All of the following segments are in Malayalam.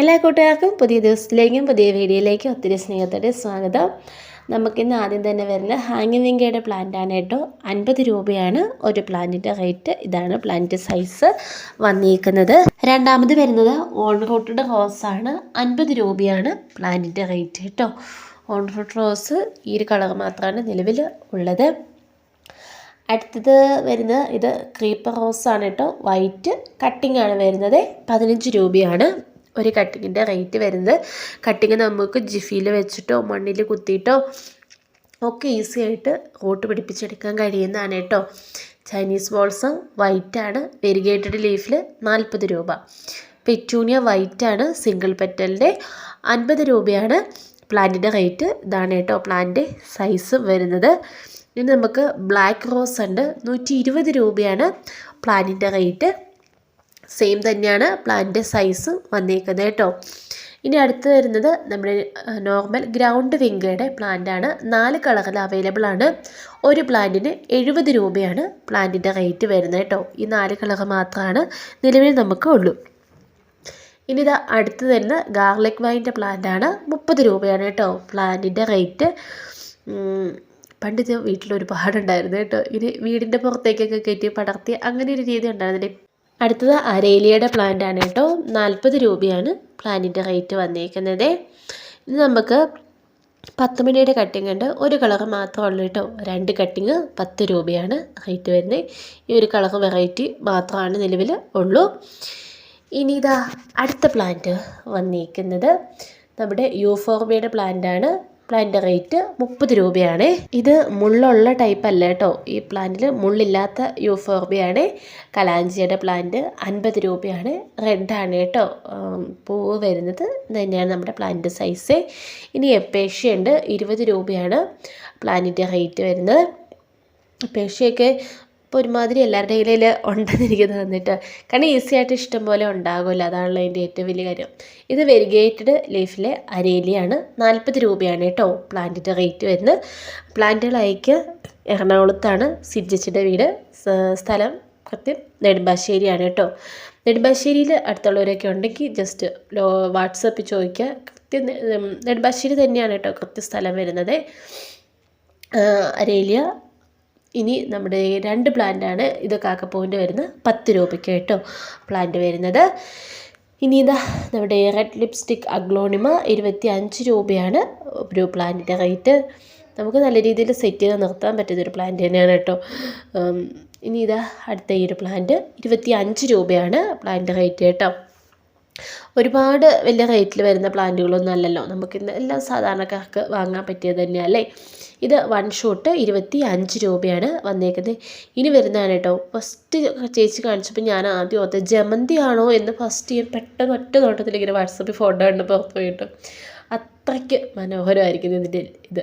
എല്ലാ കൂട്ടുകാർക്കും പുതിയ ദിവസത്തിലേക്കും പുതിയ വീഡിയോയിലേക്കും ഒത്തിരി സ്നേഹത്തോടെ സ്വാഗതം. നമുക്കിന്ന് ആദ്യം തന്നെ വരുന്ന ഹാങ്ങിങ് വിങ്കയുടെ പ്ലാന്റാണ് കേട്ടോ. അൻപത് രൂപയാണ് ഒരു പ്ലാന്റിന്റെ റേറ്റ് ഇതാണ് പ്ലാന്റ് സൈസ് വന്നിരിക്കുന്നത്. രണ്ടാമത് വരുന്നത് ഓൺ റൂട്ടഡ് റോസാണ് അൻപത് രൂപയാണ് പ്ലാന്റിന്റെ റേറ്റ് കേട്ടോ. ഓൺ റോട്ട് റോസ് ഈ ഒരു കളർ മാത്രമാണ് നിലവിൽ ഉള്ളത്. അടുത്തത് വരുന്നത് ഇത് ക്രീപ്പർ റോസ് ആണ് കേട്ടോ. വൈറ്റ് കട്ടിംഗ് ആണ് വരുന്നത്. പതിനഞ്ച് രൂപയാണ്. ഒരു കട്ടിങ്ങിന്റെ റേറ്റ് വരുന്നത്. കട്ടിങ് നമുക്ക് ജിഫിയിൽ വെച്ചിട്ടോ മണ്ണിൽ കുത്തിയിട്ടോ ഒക്കെ ഈസി ആയിട്ട് റോട്ട് പിടിപ്പിച്ചെടുക്കാൻ കഴിയുന്നതാണ് കേട്ടോ. ചൈനീസ് ബോൾസം വൈറ്റാണ് വെരിഗേറ്റഡ് ലീഫിൽ നാൽപ്പത് രൂപ. പെറ്റൂണിയ വൈറ്റാണ് സിംഗിൾ പെറ്റലിന്റെ അൻപത് രൂപയാണ്. പ്ലാന്റിന്റെ റേറ്റ് ഇതാണ് കേട്ടോ. പ്ലാന്റ് സൈസ് വരുന്നത്. ഇനി നമുക്ക് ബ്ലാക്ക് റോസ് ഉണ്ട്. നൂറ്റി ഇരുപത് രൂപയാണ് പ്ലാന്റിന്റെ റേറ്റ് സെയിം തന്നെയാണ് പ്ലാന്റ് സൈസ് വന്നേക്കുന്നത് കേട്ടോ. ഇനി അടുത്ത് വരുന്നത് നമ്മുടെ നോർമൽ ഗ്രൗണ്ട് വിങ്കയുടെ പ്ലാന്റ് ആണ്. നാല് കളറിൽ അവൈലബിൾ ആണ്. ഒരു പ്ലാന്റിന് എഴുപത് രൂപയാണ് പ്ലാന്റിന്റെ റേറ്റ് വരുന്നത് കേട്ടോ. ഈ നാല് കളർ മാത്രമാണ് നിലവിൽ നമുക്ക് ഉള്ളൂ. ഇനി ഇതാ അടുത്ത് തരുന്ന ഗാർലിക് വൈന്റെ പ്ലാന്റ് ആണ്. മുപ്പത് രൂപയാണ് കേട്ടോ പ്ലാന്റിന്റെ റേറ്റ് പണ്ട് ഇത് വീട്ടിൽ ഒരുപാടുണ്ടായിരുന്നു കേട്ടോ. ഇനി വീടിന്റെ പുറത്തേക്കൊക്കെ കയറ്റി പടർത്തി അങ്ങനെ ഒരു രീതി ഉണ്ടായിരുന്നില്ല. അടുത്തത് അരേലിയയുടെ പ്ലാന്റ് ആണ് കേട്ടോ. നാൽപ്പത് രൂപയാണ് പ്ലാന്റിന്റെ റേറ്റ് വന്നിരിക്കുന്നത് ഇത് നമുക്ക് പത്ത് മണിയുടെ കട്ടിങ് ഉണ്ട്. ഒരു കളർ മാത്രമേ ഉള്ളൂ കേട്ടോ. രണ്ട് കട്ടിങ് പത്ത് രൂപയാണ് റേറ്റ് വരുന്നത്. ഈ ഒരു കളർ വെറൈറ്റി മാത്രമാണ് നിലവിൽ ഉള്ളൂ. ഇനി ഇതാ അടുത്ത പ്ലാന്റ് വന്നിരിക്കുന്നത് നമ്മുടെ യൂഫോർമിയുടെ പ്ലാന്റ് ആണ് പ്ലാന്റ് റേറ്റ് മുപ്പത് രൂപയാണ്. ഇത് മുള്ളുള്ള ടൈപ്പ് അല്ല കേട്ടോ. ഈ പ്ലാന്റിൽ മുള്ളില്ലാത്ത യൂഫോർബിയാണ് കലാഞ്ചിയുടെ പ്ലാന്റ് അൻപത് രൂപയാണ്. റെഡാണ് കേട്ടോ. പൂവ് വരുന്നത് തന്നെയാണ് നമ്മുടെ പ്ലാന്റ് സൈസ് ഇനി എപ്പേഷ്യുണ്ട് ഇരുപത് രൂപയാണ് പ്ലാന്റിന്റെ റേറ്റ് വരുന്നത്. എപ്പേഷ്യയൊക്കെ ഇപ്പോൾ ഒരുമാതിരി എല്ലാവരുടെ കയ്യിൽ ഉണ്ടെന്ന് എനിക്ക് തോന്നിയിട്ട് കാരണം ഈസി ആയിട്ട് ഇഷ്ടം പോലെ ഉണ്ടാകുമല്ലോ. അതാണല്ലോ അതിന്റെ ഏറ്റവും വലിയ കാര്യം. ഇത് വെരിഗേറ്റഡ് ലീഫിലെ അരേലിയാണ്. നാൽപ്പത് രൂപയാണ് കേട്ടോ പ്ലാന്റിന്റെ റേറ്റ് വരുന്നത്. പ്ലാന്റുകൾ അയക്ക് എറണാകുളത്താണ് സിജിച്ചിന്റെ വീട്. സ്ഥലം കൃത്യം നെടുമ്പാശ്ശേരിയാണ് കേട്ടോ. നെടുമ്പാശ്ശേരിയിൽ അടുത്തുള്ളവരൊക്കെ ഉണ്ടെങ്കിൽ ജസ്റ്റ് വാട്സപ്പിൽ ചോദിക്കുക. കൃത്യം നെടുമ്പാശ്ശേരി തന്നെയാണ് കേട്ടോ കൃത്യ സ്ഥലം വരുന്നത്. അരേലിയ ഇനി നമ്മുടെ രണ്ട് പ്ലാന്റാണ് ഇത് കാക്കപ്പൂവിന്റെ വരുന്നത്. പത്ത് രൂപയ്ക്ക് കേട്ടോ പ്ലാന്റ് വരുന്നത്. ഇനി ഇതാ നമ്മുടെ റെഡ് ലിപ്സ്റ്റിക് അഗ്ലോണിമ ഇരുപത്തി അഞ്ച് രൂപയാണ് ഒരു പ്ലാന്റിന്റെ റേറ്റ്. നമുക്ക് നല്ല രീതിയിൽ സെറ്റ് ചെയ്ത് നിർത്താൻ പറ്റുന്ന ഒരു പ്ലാന്റ് തന്നെയാണ് കേട്ടോ. ഇനി ഇതാ അടുത്ത ഈ ഒരു പ്ലാന്റ്. ഇരുപത്തി അഞ്ച് രൂപയാണ് പ്ലാന്റ് റേറ്റ് കേട്ടോ. ഒരുപാട് വലിയ റേറ്റിൽ വരുന്ന പ്ലാന്റുകളൊന്നും അല്ലല്ലോ. നമുക്കിന്ന് എല്ലാം സാധാരണക്കാർക്ക് വാങ്ങാൻ പറ്റിയത് തന്നെയല്ലേ ഇത് വൺ ഷോട്ട് ഇരുപത്തി അഞ്ച് രൂപയാണ് വന്നേക്കുന്നത് ഇനി വരുന്നതാണ് കേട്ടോ. ഫസ്റ്റ് ചേച്ചി കാണിച്ചപ്പോൾ ഞാൻ ആദ്യം ഓർത്ത് ജമന്തി ആണോ എന്ന് ഫസ്റ്റ് ഞാൻ പെട്ടെന്ന് ഒറ്റ നോട്ടത്തിൽ ഇങ്ങനെ വാട്സപ്പിൽ ഫോട്ടോ കണ്ട് പുറത്ത് പോയിട്ട് അത്രയ്ക്ക് മനോഹരമായിരിക്കും ഇതിന്റെ ഇത്.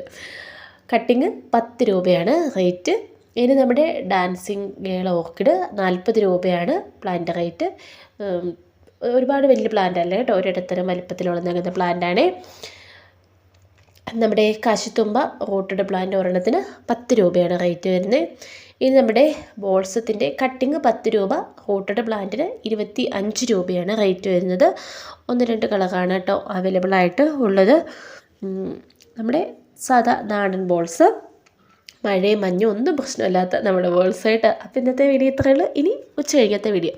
കട്ടിങ് പത്ത് രൂപയാണ് റേറ്റ് ഇനി നമ്മുടെ ഡാൻസിങ് ഗേൾ ഓർക്കിഡ് നാൽപ്പത് രൂപയാണ് പ്ലാന്റ് റേറ്റ് ഒരുപാട് വലിയ പ്ലാന്റ് അല്ല കേട്ടോ. ഒരിടത്തരം വലിപ്പത്തിലുള്ള പ്ലാന്റാണ് നമ്മുടെ കാശിത്തുമ്പ റോട്ടഡ് പ്ലാന്റ് ഒരെണ്ണത്തിന് പത്ത് രൂപയാണ് റേറ്റ് വരുന്നത്. ഇനി നമ്മുടെ ബോൾസത്തിന്റെ കട്ടിങ് പത്ത് രൂപ റോട്ടഡ് പ്ലാന്റിന് ഇരുപത്തി അഞ്ച് രൂപയാണ് റേറ്റ് വരുന്നത്. ഒന്ന് രണ്ട് കളറാണ് കേട്ടോ അവൈലബിൾ ആയിട്ട് ഉള്ളത്. നമ്മുടെ സാധാ നാടൻ ബോൾസ് മഴയും മഞ്ഞും ഒന്നും പ്രശ്നമില്ലാത്ത നമ്മുടെ ബോൾസായിട്ട് അപ്പോൾ ഇന്നത്തെ വീഡിയോ ഇത്രയുള്ളൂ ഇനി ഉച്ച കഴിഞ്ഞത്തെ വീഡിയോ